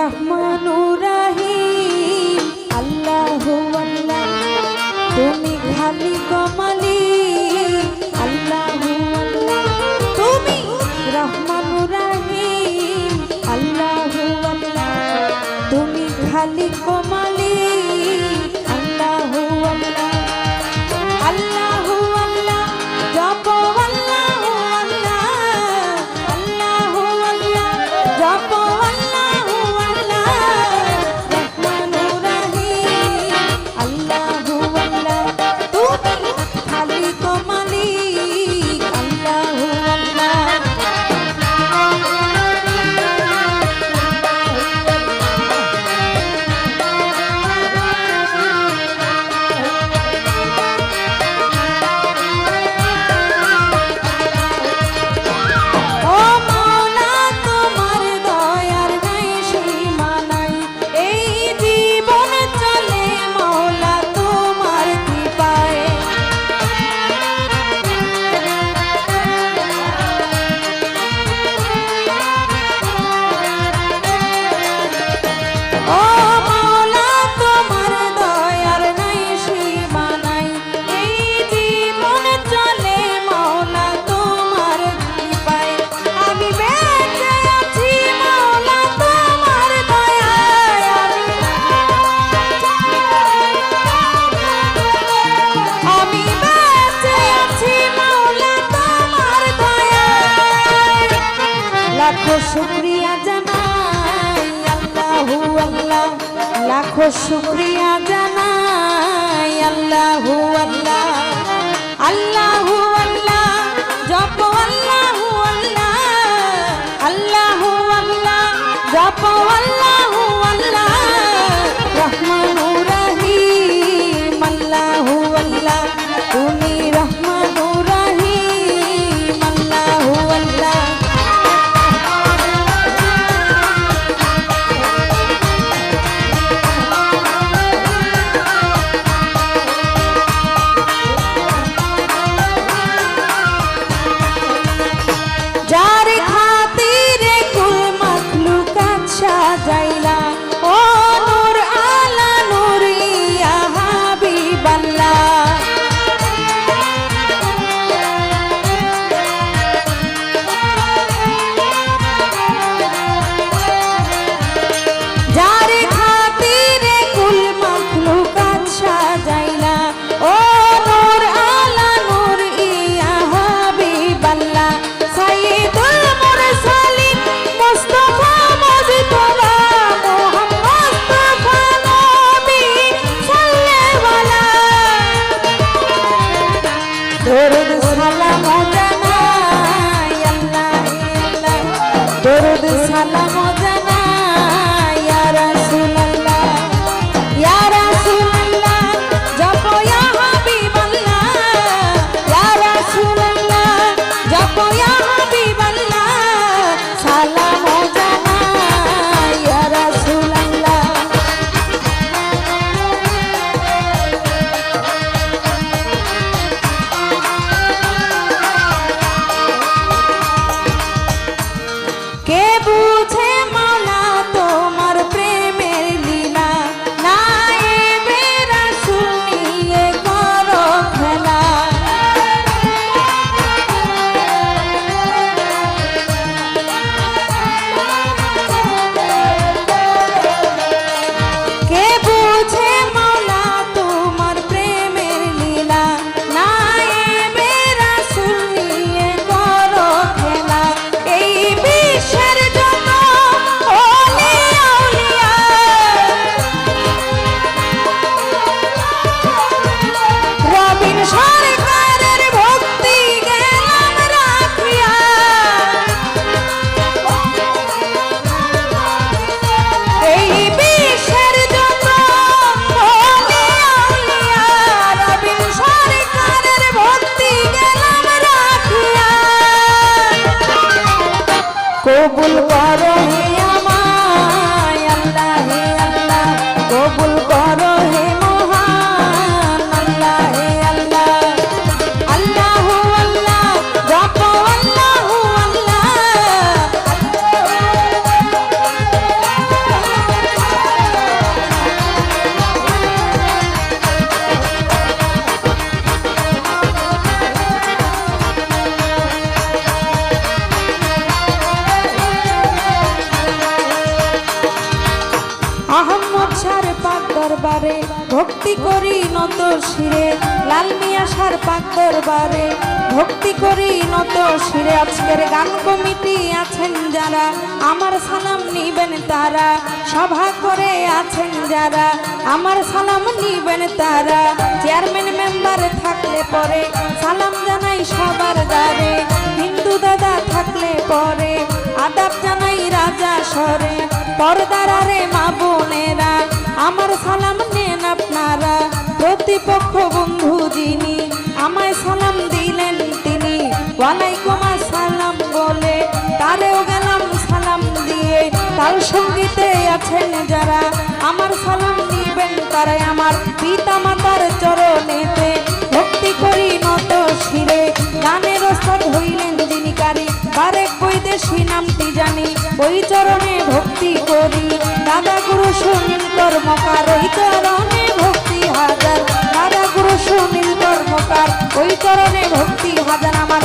রহমানুর রহিম আল্লাহু আল্লাহ তুমি খালি কমালি। লাখো শুক্রিয়া জানাই আল্লাহু আল্লাহ। দরুদ সালাম কবুল করো আহম্মদ সার পাক দরবারে, ভক্তি করি নত শিরে, লাল মিয়া সার পাক দরবারে, ভক্তি করি নত শিরে, আজকের গান কমিটি আছেন যারা, আমার সালাম নিবেন তারা, সভা করে আছেন যারা, আমার সালাম নিবেন তারা, চেয়ারম্যান মেম্বার থাকলে পরে, সালাম জানাই সবার দ্বারে, হিন্দু দাদা থাকলে পরে আদাব জানাই রাজা সরে পর্দারারে মা বোনেরা, আমার সালাম নেন আপনারা। প্রতিপক্ষ বন্ধু যিনি, আমায় সালাম দিলেন তিনি। ওয়ালাইকুম সালাম বলে, তারেও গেলাম সালাম দিয়ে। তাল সঙ্গীতে আছেন যারা, আমার সালাম নিবেন তারাই আমার পিতা মাতার চরণেতে। ভক্তি করি ওই চরণে ভক্তি করি। দাদা গুরু সুনীল কর্মকার ওই চরণে ভক্তি হাজার। দাদা গুরু সুনীল কর্মকার ওই চরণে ভক্তি হাজার আমার।